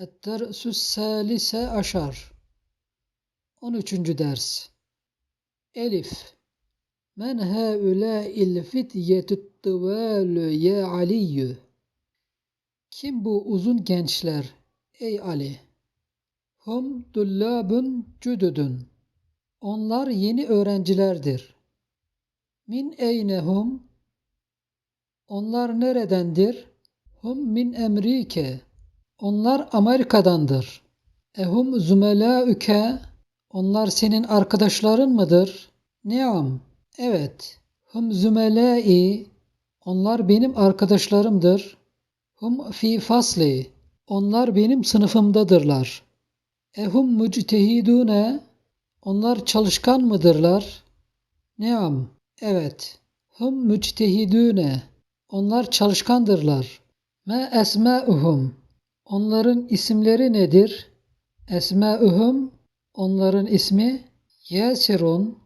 Ettersüs salise aşar. 13. ders. Elif. Men haulâ'il fityetü't tıvâlü ya Aliyyü. Kim bu uzun gençler ey Ali? Hum dullabun cüdüdün. Onlar yeni öğrencilerdir. Min eynehum? Onlar neredendir? Hum min emrike onlar Amerika'dandır. Ehum zümelâüke Onlar senin arkadaşların mıdır? Neam. Evet. Hum zümelâi Onlar benim arkadaşlarımdır. Hum fi fasli Onlar benim sınıfımdadırlar. Ehum müctehidune Onlar çalışkan mıdırlar? Neam. Evet. Hum müctehidune Onlar çalışkandırlar. Me esmâuhum Onların isimleri nedir? Esmâuhum onların ismi Yasirun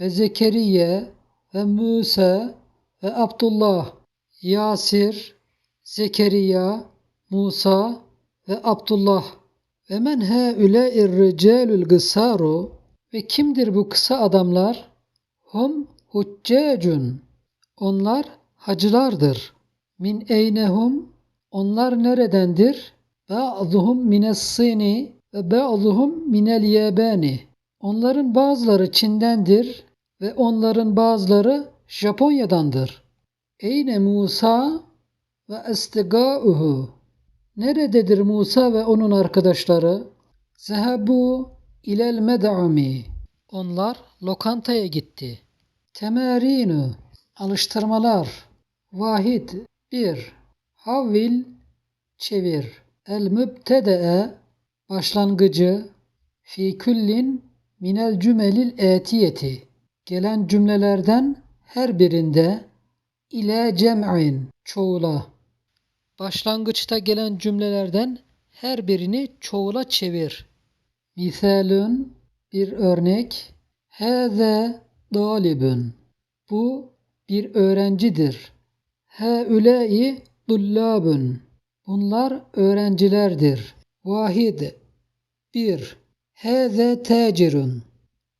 ve Zekeriye ve Musa ve Abdullah. Yasir, Zekeriya, Musa ve Abdullah. Ve men haulâ'ir ricâlul gısâru ve kimdir bu kısa adamlar? Hum huccacun. Onlar hacılardır. Min eynehum onlar neredendir? Ba'duhum mine's-Sini ve ba'duhum minel Yabani. Onların bazıları Çin'dendir ve onların bazıları Japonya'dandır. Eyne Musa ve estigâuhu. Nerededir Musa ve onun arkadaşları? Zehebu ilel med'ami. Onlar lokantaya gitti. Temerinu. Alıştırmalar. Vahid. 1. Havvil. Çevir. El mübtede'e başlangıcı fi küllin minel cümelil etiyeti. Gelen cümlelerden her birinde ile cem'in çoğula. Başlangıçta gelen cümlelerden her birini çoğula çevir. Misalün bir örnek. Hâze dalibün bu bir öğrencidir. Hâulâi dullâbün Bunlar öğrencilerdir. Vahid 1. Hâze tacirun.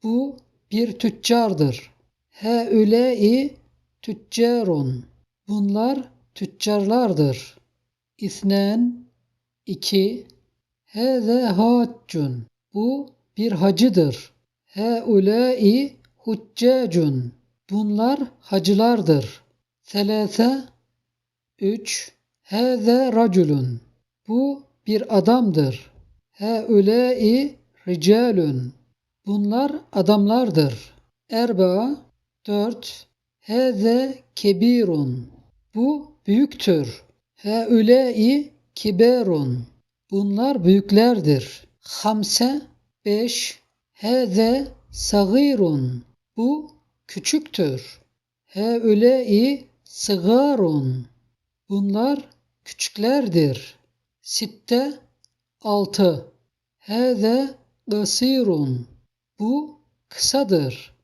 Bu bir tüccardır. Hâulâi tüccarun. Bunlar tüccarlardır. İsnen 2. Hâze haccun. Bu bir hacıdır. Hâulâi huccacun. Bunlar hacılardır. Selâse 3. Hâze raculun. Bu bir adamdır. Hâulâi ricalun. Bunlar adamlardır. Erba 4. Hâze kebirun. Bu büyüktür. Hâulâi kiberun. Bunlar büyüklerdir. Hamse 5. Hâze sagirun. Bu küçüktür. Hâulâi sıgarun. Bunlar küçüklerdir. Sitte altı. Hâze gısirun. Bu kısadır.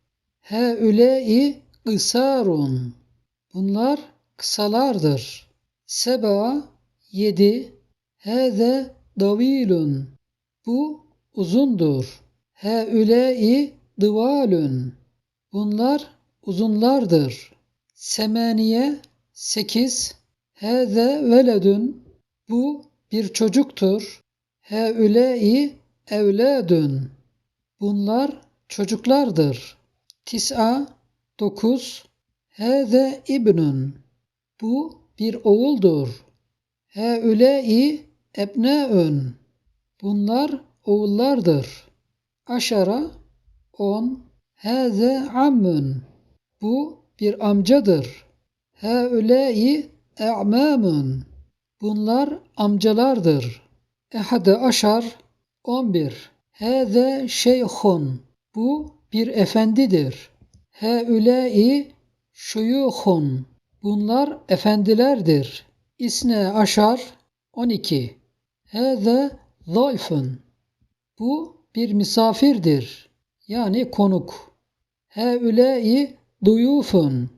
Hâulâi gısarun. Bunlar kısalardır. Seba yedi. Hâze davilun. Bu uzundur. Hâulâi dıvalun. Bunlar uzunlardır. Semaniye sekiz. Hâze veledün bu bir çocuktur. Heulâi evlâdün bunlar çocuklardır. Tis'a dokuz Hâze ibnun bu bir oğuldur. Heulâi ebnâün bunlar oğullardır. Aşara on Hâze ammun bu bir amcadır. Heulâi e'mâmun. Bunlar amcalardır. Ehade aşar 11. Hâze şeyhun. Bu bir efendidir. Hâulâi şuyuhun. Bunlar efendilerdir. İsne aşar 12. Hâze zayfun. Bu bir misafirdir. Yani konuk. Hâulâi duyufun.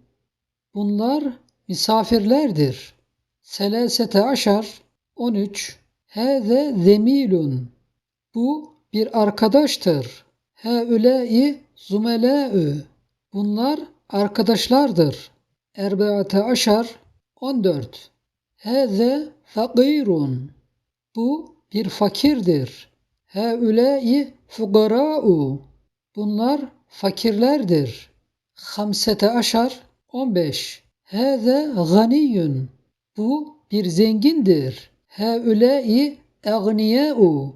Bunlar misafirlerdir. Selesete aşar 13 Hâze zemilun. Bu bir arkadaştır. Haulâi zumelâ'ü. Bunlar arkadaşlardır. Erbeate aşar 14. Hâze fakirun. Bu bir fakirdir. Haulâi fugarâ'u. Bunlar fakirlerdir. Hamsete aşar 15. Hâze ganiyun. Bu bir zengindir. Haulâi egniyâ'u.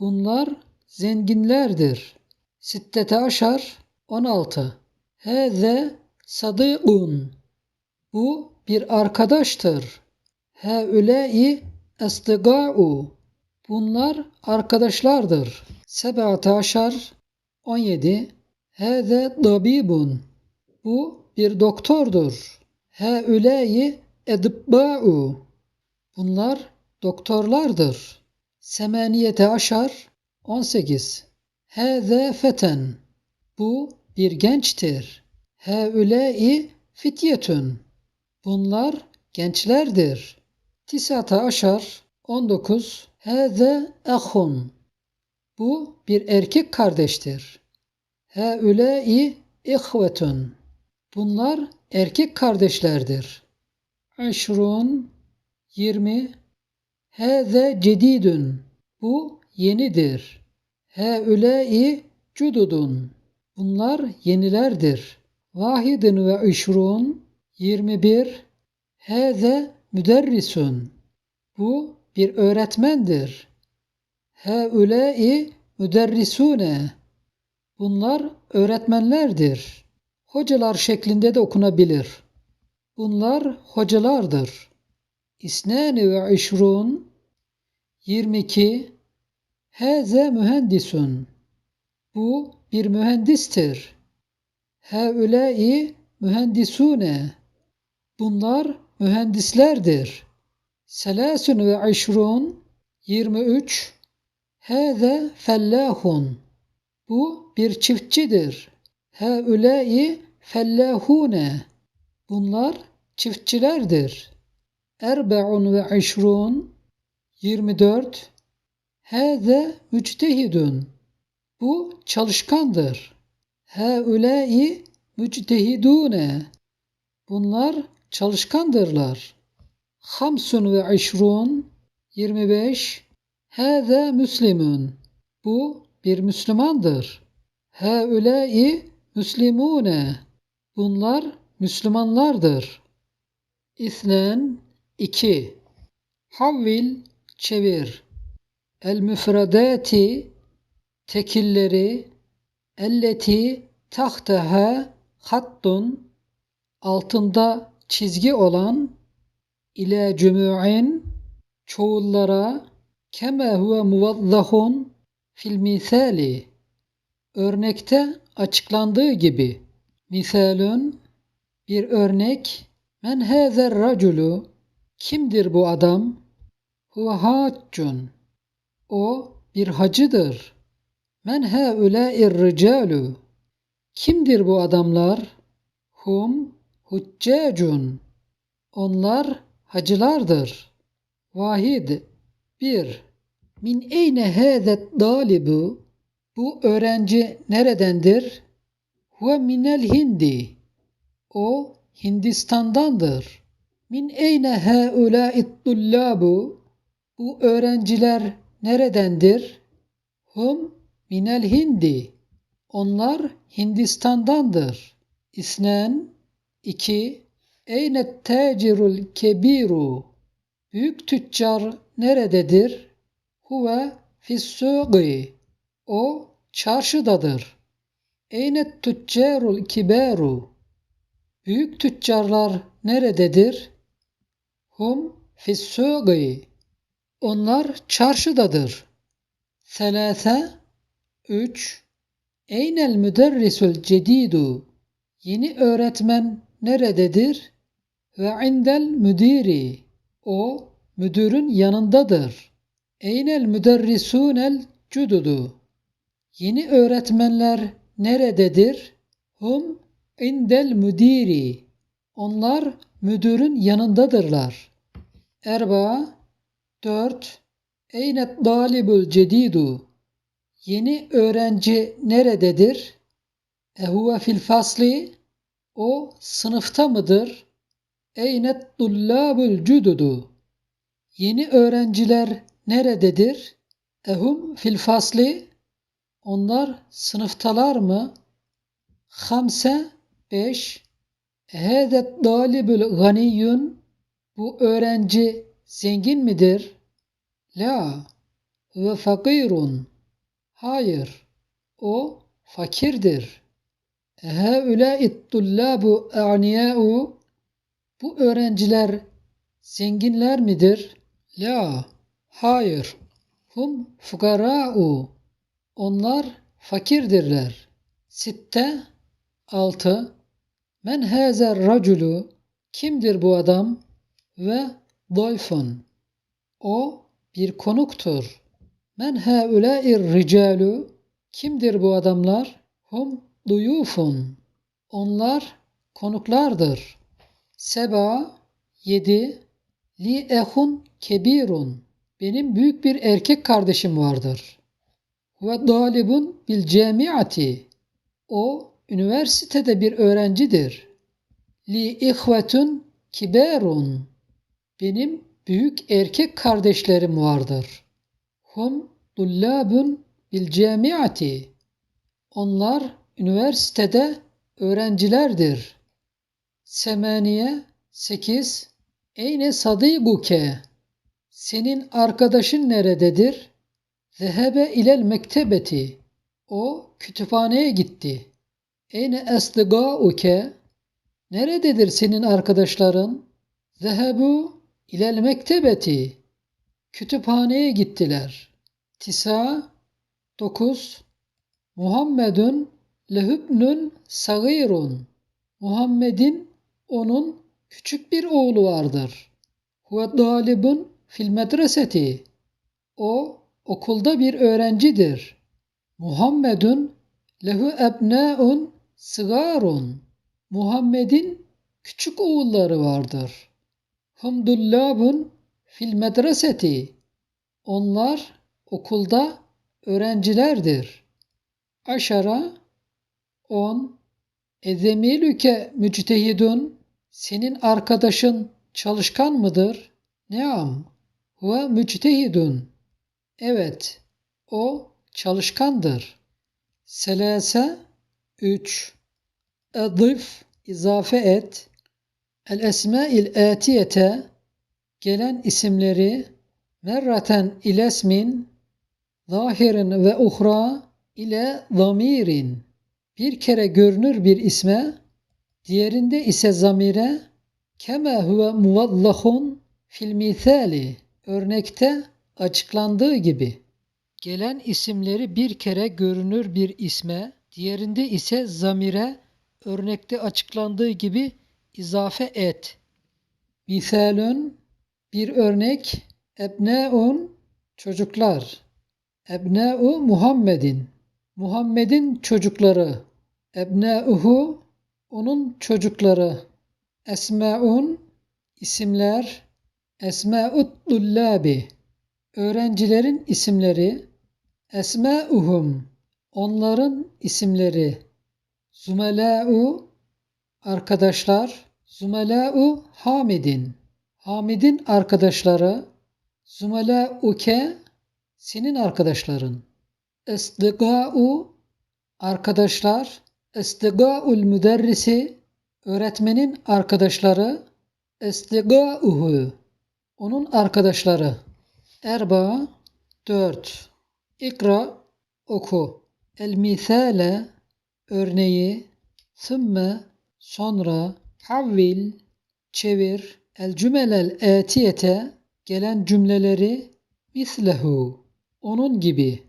Bunlar zenginlerdir. Sittete aşar 16. Hâze sadîkun. Bu bir arkadaştır. Haulâi estigâ'u. Bunlar arkadaşlardır. Sebate aşar 17. Hâze tabibun. Bu bir doktordur. Haulâi edibbâ'u. Bunlar doktorlardır. Semaniyete aşar 18. Hâze feten. Bu bir gençtir. Haulâi fityetun. Bunlar gençlerdir. Tisata aşar 19. Hâze ahun. Bu bir erkek kardeştir. Haulâi ihvetun. Bunlar erkek kardeşlerdir. Aşrun 20. Hâze cedidun. Bu yenidir. Haulâi cududun. Bunlar yenilerdir. Vahidin ve işrun 21. Hâze müderrisun. Bu bir öğretmendir. Haulâi müderrisûne. Bunlar öğretmenlerdir. Hocalar şeklinde de okunabilir. Bunlar hocalardır. İsnâni ve işrun 22. Hâze mühendisun. Bu bir mühendistir. Haulâi mühendisûne. Bunlar mühendislerdir. Selâsün ve işrun 23. Hâze fellâhun. Bu bir çiftçidir. Haulâi fellâhûne. Bunlar çiftçilerdir. Erbe'un ve işrun 24. Hâze müctehidun. Bu çalışkandır. Haulâi müctehidûne. Bunlar çalışkandırlar. Hamsun ve işrun 25. Hâze müslimun. Bu bir Müslümandır. Haulâi müslimûne. Bunlar Müslümanlardır. İthnen 2. Havvil çevir. El müfredati tekilleri elleti tahtaha hattun altında çizgi olan ile cümü'in çoğullara keme huve muvazzahun fil misali örnekte açıklandığı gibi misalün bir örnek men hazer raculu kimdir bu adam? Huve haccun o bir hacıdır. Men haulâ'ir ricalu kimdir bu adamlar? Hum huccacun onlar hacılardır. Vahid bir min eyne hâzet dalibu bu öğrenci neredendir? Huve minel hindi. O Hindistan'dandır. Min eyne haulâit tullâbu. Bu öğrenciler neredendir? Hum minel hindi. Onlar Hindistan'dandır. İsnen 2. Eyne tacirul kebiru. Büyük tüccar nerededir? Huve fissugi. O çarşıdadır. Eyne tüccarul kibaru. Büyük tüccarlar nerededir? Hum fissugi. Onlar çarşıdadır. Selase 3. Eynel müderrisul cedidu. Yeni öğretmen nerededir? Ve indel müdiri. O müdürün yanındadır. Eynel müderrisunel cududu. Yeni öğretmenler nerededir? Hum indel müdiri. Onlar müdürün yanındadırlar. Erba 4. Eynet dalibul cedidu. Yeni öğrenci nerededir? Ehuve fil fasli. O sınıfta mıdır? Eynet dullabul cududu. Yeni öğrenciler nerededir? Ehum fil fasli. Onlar sınıftalar mı? Hamse 5 Hedet dalibul ganiyun Bu öğrenci zengin midir? La ve fakirun Hayır, o fakirdir. Heulâit tullâbu a'niyâ'u Bu öğrenciler zenginler midir? La, hayır. Hum fukarâ'u Onlar fakirdirler. Sitte 6 Men hazer raculu Kimdir bu adam? Ve dayfun O bir konuktur. Men haulâir ricalu Kimdir bu adamlar? Hum duyufun Onlar konuklardır. Seba 7 Li ehun kebirun Benim büyük bir erkek kardeşim vardır. Ve dalibun bil camiati O üniversitede bir öğrencidir. Li ihvetun kiberun. Benim büyük erkek kardeşlerim vardır. Hum dullabun bil camiati. Onlar üniversitede öğrencilerdir. Semaniye 8 Eyne sadiguke Senin arkadaşın nerededir? Zehebe ilel mektebeti O kütüphaneye gitti. Eyne esdigauke Nerededir senin arkadaşların? Zehebu ilel mektebeti Kütüphaneye gittiler. Tisa 9 Muhammedun lehübnün sagirun Muhammed'in onun küçük bir oğlu vardır. Huve dalibun fil medreseti O okulda bir öğrencidir. Muhammedun lehu ebnaun sıgarun Muhammed'in küçük oğulları vardır. Hum dullabun fil medreseti Onlar okulda öğrencilerdir. Aşara 10 Ezemilüke müctehidun Senin arkadaşın çalışkan mıdır? Neam Huve müctehidun Evet, o çalışkandır. Selase 3 Edif izafe et. El esma'il atiyete gelen isimleri merraten ilesmin zahirin ve uhra ile zamirin. Bir kere görünür bir isme diğerinde ise zamire. Kema huve muvallahun fil mithali. Örnekte açıklandığı gibi gelen isimleri bir kere görünür bir isme diğerinde ise zamire örnekte açıklandığı gibi izafe et. Misalün bir örnek ebneun çocuklar. Ebneu Muhammedin Muhammed'in çocukları. Ebneuhu onun çocukları. Esmaun isimler. Esmaut dullabi öğrencilerin isimleri. Esmauhum onların isimleri. Zumelâ'u arkadaşlar. Zumelâ'u Hamidin Hamid'in arkadaşları. Zumelâ'uke senin arkadaşların. Esdigâ'u arkadaşlar. Esdigâ'ul müderrisi öğretmenin arkadaşları. Esdigâ'uhu onun arkadaşları. Erba 4 İkra oku. El misale örneği sümme sonra havvil çevir. El cümelel etiyete gelen cümleleri mislehu. Onun gibi.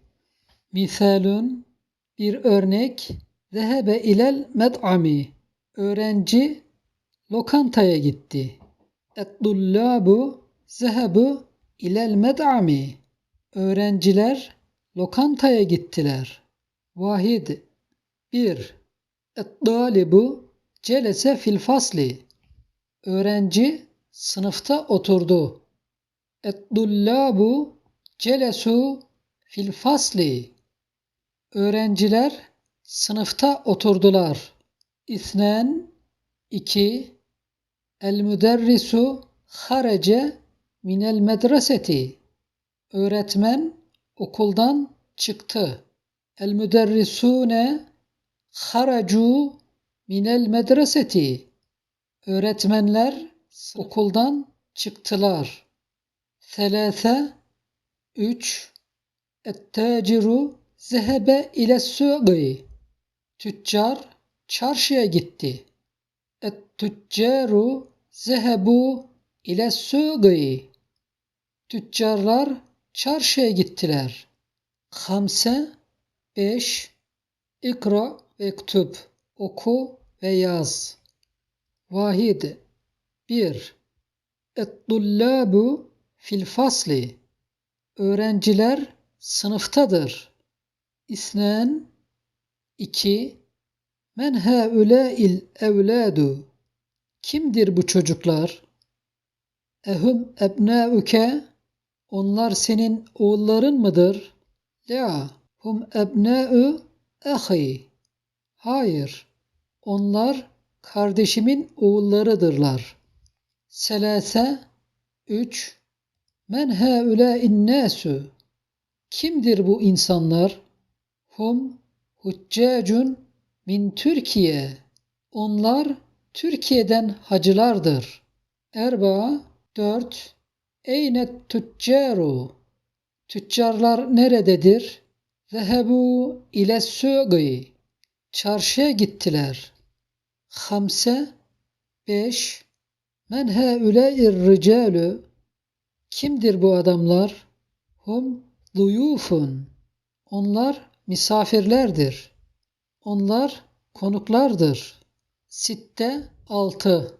Misalun bir örnek zehebe ilel med'ami. Öğrenci lokantaya gitti. Et-dullabu zehebu ilel med'ami öğrenciler lokantaya gittiler vahid 1. Et-dalibu celese fil fasli. Öğrenci sınıfta oturdu. Et-dullabu Celesu fil fasli. Öğrenciler sınıfta oturdular. İthnen iki. El müderrisu harece minel medreseti. Öğretmen okuldan çıktı. El müderrisune haracu minel medreseti. Öğretmenler okuldan çıktılar. Thelâthe üç. Et-tâciru zehebe ile suği. Tüccar çarşıya gitti. Et-tüccaru zehebu ile suği. Tüccarlar çarşıya gittiler. Hamse 5 İkra ve ektüb oku ve yaz. Vahid 1 Et-tullâbu fil fasli Öğrenciler sınıftadır. İsnen 2 Men haulâil evlâdu Kimdir bu çocuklar? Ehum ebnâuke Onlar senin oğulların mıdır? La hum ebnâ'u ahi Hayır, onlar kardeşimin oğullarıdırlar. Selase 3 Men haulâin nâsü Kimdir bu insanlar? Hum huccacun min Türkiye. Onlar Türkiye'den hacılardır. Erba 4 Eynet tüccaru Tüccarlar nerededir? Zehebu ile suği Çarşıya gittiler. Hamse 5 Men haulâir ricâlü Kimdir bu adamlar? Hum duyufun. Onlar misafirlerdir. Onlar konuklardır. Sitte 6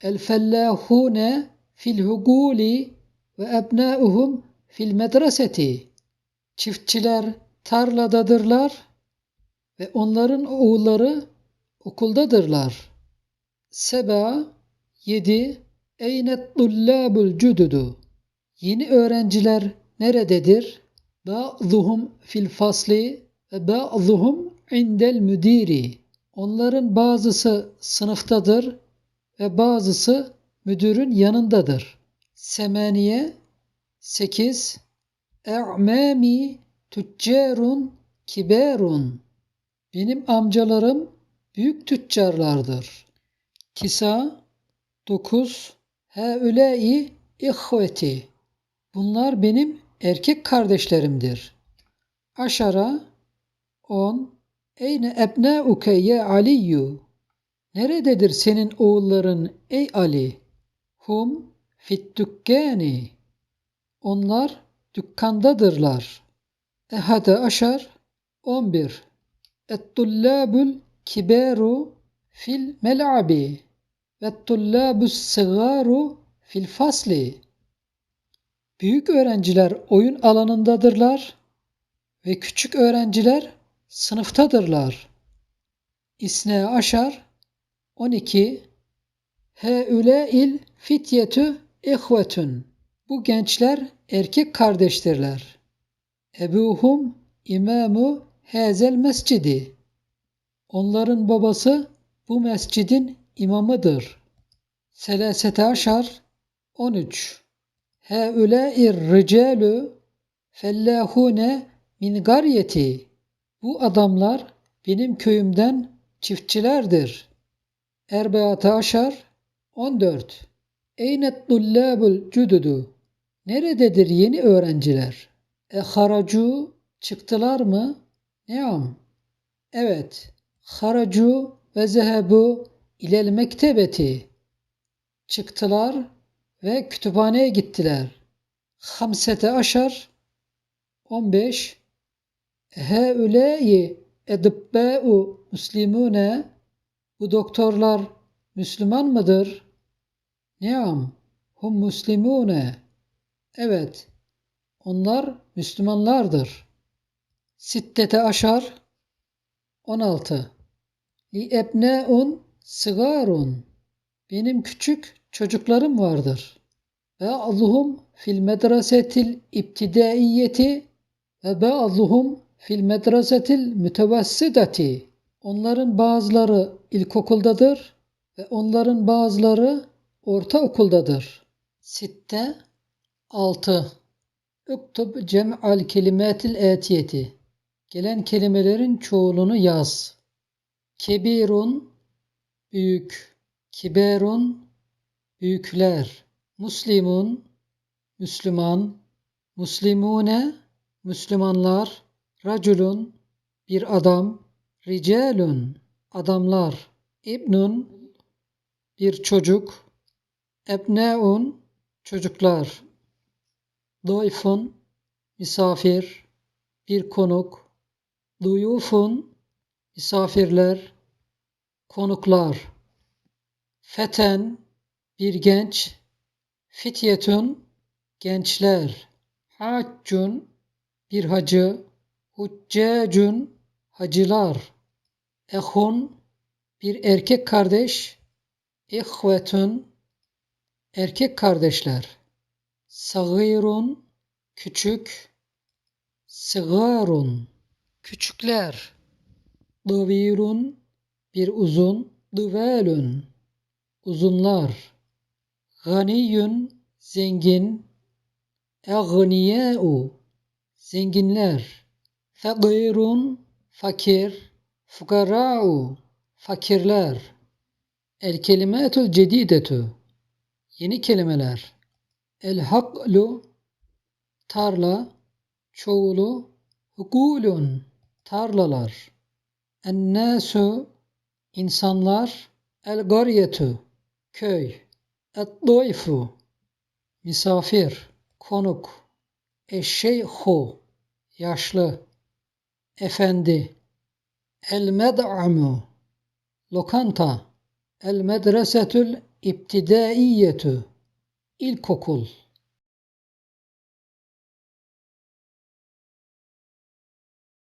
El fellâhûne fil hugûli ve ebnâuhum fil medreseti. Çiftçiler tarladadırlar ve onların oğulları okuldadırlar. Seba 7 Eynet tullâbul cududu Yeni öğrenciler nerededir? Ba'zuhum fil fasli ve ba'zuhum indel müdiri. Onların bazısı sınıftadır ve bazısı müdürün yanındadır. Semaniye 8 E'mami tüccarun kiberun Benim amcalarım büyük tüccarlardır. Kisa 9 Heulâi ihveti Bunlar benim erkek kardeşlerimdir. Aşara 10 Eyne ebnâuke ye Aliyyu Nerededir senin oğulların ey Ali? Hum fit dükkâni Onlar dükkandadırlar. Ehade aşar. 11 Et-tullâbul kiberu fil mel'abi ve tullâbus sigâru fil fasli. Büyük öğrenciler oyun alanındadırlar ve küçük öğrenciler sınıftadırlar. İsne aşar. 12 il fityetü ihvetün Bu gençler erkek kardeştirler. Ebuhum imamu hazel mescidi Onların babası bu mescidin imamıdır. Selasete aşar 13 Heulâir ricâlü fellâhûne min garyeti. Bu adamlar benim köyümden çiftçilerdir. Erbeate aşar 14. Eynet dullâbul cududu. Nerededir yeni öğrenciler? E haracu çıktılar mı? Neam. Evet. Haracu ve zehebu ilel mektebeti. Çıktılar ve kütüphaneye gittiler. Hamsete aşar 15 Heulâi edibbâ'u muslimûne Bu doktorlar Müslüman mıdır? Neam hum muslimûne Evet, onlar Müslümanlardır. Sittete aşar 16 Li ebne'un sigarun Benim küçük çocuklarım vardır. Ve Allahum fil medresetil ibtidaiyeti ve ba'duhum fil medresetil mütevessidati. Onların bazıları ilkokuldadır ve onların bazıları ortaokuldadır. Sitte 6. Üktub cem'al kelimatil etiyeti. Gelen kelimelerin çoğulunu yaz. Kebirun büyük, kiberun büyükler, muslimun Müslüman, muslimune Müslümanlar, raculun bir adam, ricalun adamlar, ibnun bir çocuk, ebneun çocuklar, doyfun misafir, bir konuk, duyufun misafirler, konuklar, feten bir genç, fityetun gençler, haccun bir hacı, huccacun hacılar, ehun bir erkek kardeş, ihvetun erkek kardeşler, sagirun küçük, sigarun küçükler, dıvirun bir uzun, dıvelun uzunlar, ganiyun zengin, egniyâ'u zenginler, fakirun fakir, fukara'u fakirler, el kelimetul cedidetu yeni kelimeler, el haklu tarla, çoğulu, hukulun tarlalar, en nasu insanlar, el garyetu köy, et doyfu misafir, konuk, eşşeyhu, yaşlı, efendi, el med'amu, lokanta, el medresetül ibtidaiyyetu, ilkokul,